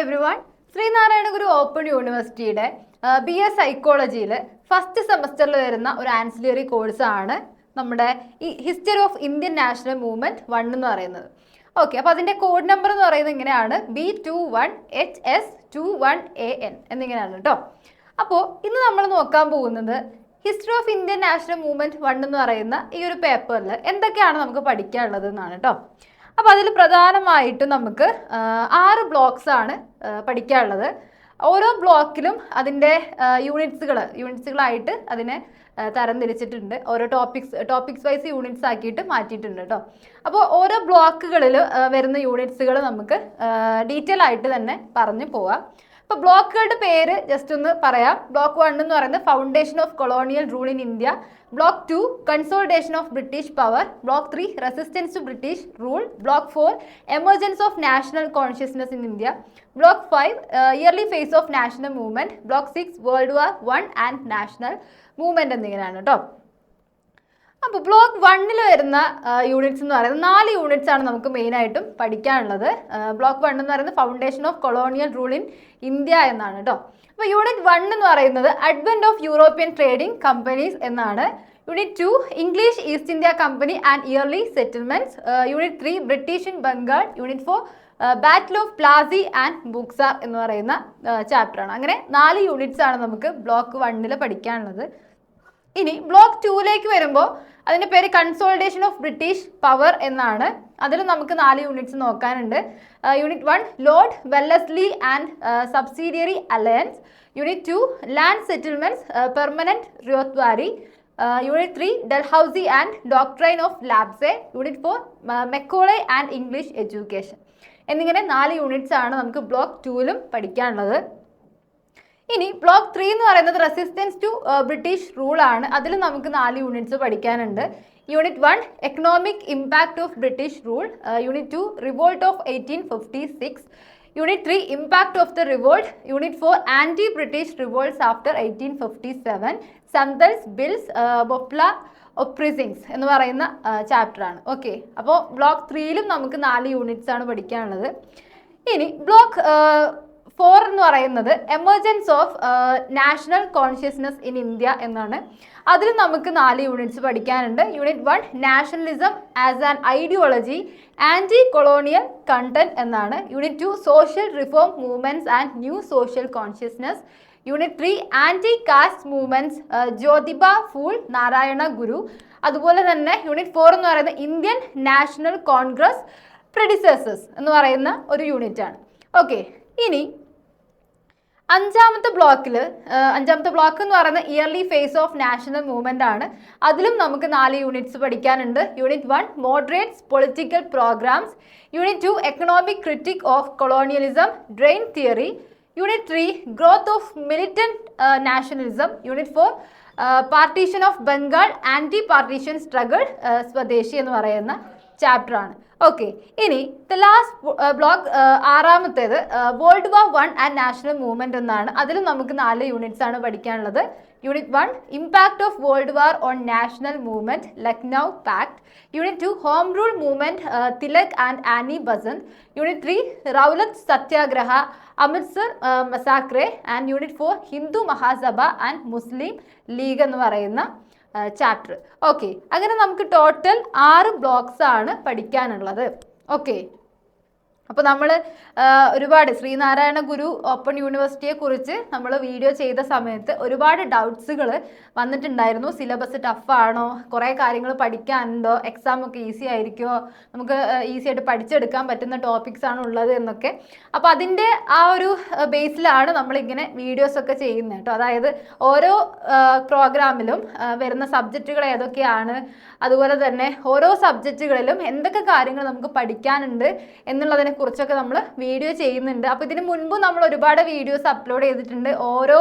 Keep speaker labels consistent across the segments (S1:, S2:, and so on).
S1: Every one Sreenarayana Guru open യൂണിവേഴ്സിറ്റിയുടെ B S സൈക്കോളജിയിൽ first സെമസ്റ്ററിൽ വരുന്ന ഒരു ആൻസിലറി കോഴ്സാണ് നമ്മുടെ ഈ history of Indian national movement one എന്ന് പറയുന്നത്. ഓക്കെ അപ്പോൾ അതിന്റെ കോഡ് നമ്പർ എന്ന് പറയുന്നത് ഇങ്ങനെയാണ്. B two one H S two one A N എന്നിങ്ങനെയാണ് കേട്ടോ അപ്പോൾ ഇന്ന് നമ്മൾ നോക്കാൻ പോകുന്നത് history of Indian national movement one എന്ന് പറയുന്ന ഈ ഒരു പേപ്പറിൽ എന്തൊക്കെയാണ് നമുക്ക് പഠിക്കാനുള്ളത് എന്നാണ് കേട്ടോ അപ്പോൾ അതിൽ പ്രധാനമായിട്ട് നമുക്ക് ആറ് ബ്ലോക്സ് ആണ് പഠിക്കാനുള്ളത്. ഓരോ ബ്ലോക്കിലും അതിന്റെ യൂണിറ്റ്സുകൾ യൂണിറ്റ്സുകളായിട്ട് അതിനെ തരം തിരിച്ചിട്ടുണ്ട് ഓരോ ടോപ്പിക്സ് ടോപ്പിക്സ് വൈസ് യൂണിറ്റ്സ് ആക്കിയിട്ട് മാറ്റിയിട്ടുണ്ട് കേട്ടോ അപ്പോൾ ഓരോ ബ്ലോക്കുകളിൽ വരുന്ന യൂണിറ്റ്സുകൾ നമുക്ക് ഡീറ്റെയിൽ ആയിട്ട് തന്നെ പറഞ്ഞു പോവാം. ഇപ്പോൾ ബ്ലോക്കുകളുടെ പേര് ജസ്റ്റ് ഒന്ന് പറയാം. ബ്ലോക്ക് വൺ എന്ന് പറയുന്നത് foundation of colonial rule in India block two consultation of British power block three resistance to British rule block four emergence of national consciousness in India block five early phase of national movement block six world war one and national movement എന്നിങ്ങനെയാണ് കേട്ടോ അപ്പോൾ block വണ്ണിൽ വരുന്ന units എന്ന് പറയുന്നത് നാല് units ആണ് നമുക്ക് മെയിനായിട്ടും പഠിക്കാനുള്ളത്. ബ്ലോക്ക് വൺ എന്ന് പറയുന്നത് foundation of colonial rule in India എന്നാണ് കേട്ടോ അപ്പോൾ യൂണിറ്റ് വൺ എന്ന് പറയുന്നത് advent of European trading companies എന്നാണ്. Unit two English East India Company and early settlements unit three British in Bengal unit four battle of Plassey and Buxar എന്ന് പറയുന്ന ചാപ്റ്ററാണ് അങ്ങനെ നാല് യൂണിറ്റ്സ് ആണ് നമുക്ക് ബ്ലോക്ക് വണ്ണിൽ പഠിക്കാനുള്ളത്. ഇനി ബ്ലോക്ക് ടൂയിലേക്ക് വരുമ്പോൾ അതിന്റെ പേര് കൺസോൾട്ടേഷൻ ഓഫ് ബ്രിട്ടീഷ് പവർ എന്നാണ്. അതിൽ നമുക്ക് നാല് units നോക്കാനുണ്ട്. Unit one Lord Wellesley and subsidiary alliance unit two land settlements permanent ryotwari unit three Dalhousie and doctrine of lapse unit four Macaulay and English education എന്നിങ്ങനെ നാല് units ആണ് നമുക്ക് block ടൂവിലും പഠിക്കാനുള്ളത്. ഇനി ബ്ലോക്ക് ത്രീ എന്ന് പറയുന്നത് resistance to British rule ആണ്. അതിൽ നമുക്ക് നാല് യൂണിറ്റ്സ് പഠിക്കാനുണ്ട്. Unit one economic impact of British rule unit two revolt of eighteen fifty six unit three impact of the revolt unit four anti British revolts after eighteen fifty seven Santhals Bhils Moplah uprisings എന്ന് പറയുന്ന chapter ആണ്. Okay അപ്പോൾ block ത്രീയിലും നമുക്ക് നാല് units ആണ് പഠിക്കാനുള്ളത്. ഇനി block four എന്ന് പറയുന്നത് emergence of national consciousness in India എന്നാണ്. അതിൽ നമുക്ക് നാല് യൂണിറ്റ്സ് പഠിക്കാനുണ്ട്. Unit one nationalism as an ideology anti colonial content എന്നാണ്. Unit two social reform movements and new social consciousness unit three anti caste movements Jyotiba Phule Narayana Guru അതുപോലെ തന്നെ unit four എന്ന് പറയുന്നത് ഇന്ത്യൻ നാഷണൽ കോൺഗ്രസ് പ്രഡിസേഴ്സസ് എന്ന് പറയുന്ന ഒരു യൂണിറ്റാണ് okay ഇനി അഞ്ചാമത്തെ ബ്ലോക്കിൽ അഞ്ചാമത്തെ ബ്ലോക്ക് എന്ന് പറയുന്നത് early phase of national movement ആണ്. അതിലും നമുക്ക് നാല് യൂണിറ്റ്സ് പഠിക്കാനുണ്ട്. Unit one moderates political programs unit two economic critique of colonialism drain theory unit three growth of militant nationalism unit four partition of Bengal anti partition struggle swadeshi എന്ന് പറയുന്ന chapter ആണ്. Okay ഇനി the last block ആറാമത്തേത് world war one and national movement എന്നാണ്. അതിലും നമുക്ക് നാല് units ആണ് പഠിക്കാനുള്ളത്. Unit one impact of world war on national movement Lucknow pact unit two home rule movement Tilak and Annie Besant unit three Rowlatt satyagraha Amritsar massacre and unit four Hindu Mahasabha and Muslim League എന്ന് പറയുന്ന chapter okay അങ്ങനെ നമുക്ക് total ആറ് blocks ആണ് പഠിക്കാനുള്ളത്. Okay അപ്പോൾ നമ്മൾ ഒരുപാട് ശ്രീനാരായണ ഗുരു ഓപ്പൺ യൂണിവേഴ്സിറ്റിയെ കുറിച്ച് നമ്മൾ വീഡിയോ ചെയ്ത സമയത്ത് ഒരുപാട് ഡൗട്ട്സുകൾ വന്നിട്ടുണ്ടായിരുന്നു. സിലബസ് ടഫാണോ? കുറേ കാര്യങ്ങൾ പഠിക്കാനുണ്ടോ? എക്സാം ഒക്കെ ഈസി ആയിരിക്കുമോ? നമുക്ക് ഈസി ആയിട്ട് പഠിച്ചെടുക്കാൻ പറ്റുന്ന ടോപ്പിക്സ് ആണ് ഉള്ളത് എന്നൊക്കെ. അപ്പോൾ അതിന്റെ ആ ഒരു ബേസിലാണ് നമ്മളിങ്ങനെ വീഡിയോസ് ഒക്കെ ചെയ്യുന്നത് കേട്ടോ. അതായത് ഓരോ പ്രോഗ്രാമിലും വരുന്ന സബ്ജക്റ്റുകൾ ഏതൊക്കെയാണ്? അതുപോലെ തന്നെ ഓരോ സബ്ജക്റ്റുകളിലും എന്തൊക്കെ കാര്യങ്ങൾ നമുക്ക് പഠിക്കാനുണ്ട് എന്നുള്ളതിനെ കുറിച്ചൊക്കെ നമ്മൾ വീഡിയോ ചെയ്യുന്നുണ്ട്. അപ്പോൾ ഇതിന് മുൻപ് നമ്മൾ ഒരുപാട് വീഡിയോസ് അപ്ലോഡ് ചെയ്തിട്ടുണ്ട്. ഓരോ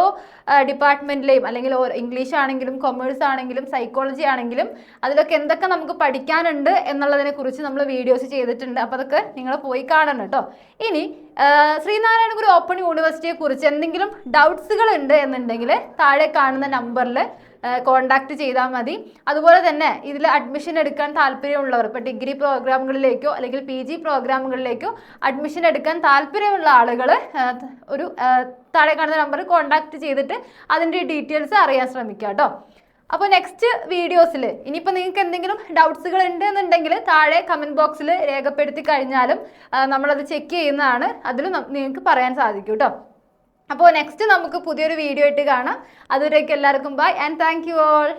S1: ഡിപ്പാർട്ട്മെന്റിലെയും അല്ലെങ്കിൽ ഇംഗ്ലീഷ് ആണെങ്കിലും കൊമേഴ്സ് ആണെങ്കിലും സൈക്കോളജി ആണെങ്കിലും അതിലൊക്കെ എന്തൊക്കെ നമുക്ക് പഠിക്കാനുണ്ട് എന്നുള്ളതിനെ കുറിച്ച് നമ്മൾ വീഡിയോസ് ചെയ്തിട്ടുണ്ട്. അപ്പോൾ അതൊക്കെ നിങ്ങൾ പോയി കാണണം കേട്ടോ. ഇനി ശ്രീനാരായണഗുരു ശ്രീനാരായണ ഗുരു ഓപ്പൺ യൂണിവേഴ്സിറ്റിയെ കുറിച്ച് എന്തെങ്കിലും ഡൗട്ട്സുകൾ ഉണ്ട് എന്നുണ്ടെങ്കിൽ താഴെ കാണുന്ന നമ്പറിൽ കോണ്ടാക്ട് ചെയ്താൽ മതി. അതുപോലെ തന്നെ ഇതിൽ അഡ്മിഷൻ എടുക്കാൻ താല്പര്യമുള്ളവർ ഇപ്പോൾ ഡിഗ്രി പ്രോഗ്രാമുകളിലേക്കോ അല്ലെങ്കിൽ പി ജി പ്രോഗ്രാമുകളിലേക്കോ അഡ്മിഷൻ എടുക്കാൻ താല്പര്യമുള്ള ആളുകൾ ഒരു താഴെ കാണുന്ന നമ്പർ കോണ്ടാക്ട് ചെയ്തിട്ട് അതിന്റെ ഡീറ്റെയിൽസ് അറിയാൻ ശ്രമിക്കുക കേട്ടോ. അപ്പോൾ നെക്സ്റ്റ് വീഡിയോസിൽ ഇനിയിപ്പോൾ നിങ്ങൾക്ക് എന്തെങ്കിലും ഡൗട്ട്സുകൾ ഉണ്ട് എന്നുണ്ടെങ്കിൽ താഴെ കമന്റ് ബോക്സിൽ രേഖപ്പെടുത്തി കഴിഞ്ഞാലും നമ്മളത് ചെക്ക് ചെയ്യുന്നതാണ്. അതിൽ നിങ്ങൾക്ക് പറയാൻ സാധിക്കും കേട്ടോ. അപ്പോൾ നെക്സ്റ്റ് നമുക്ക് പുതിയൊരു വീഡിയോ ആയിട്ട് കാണാം. അതുവരേക്കും എല്ലാവർക്കും bye and thank you all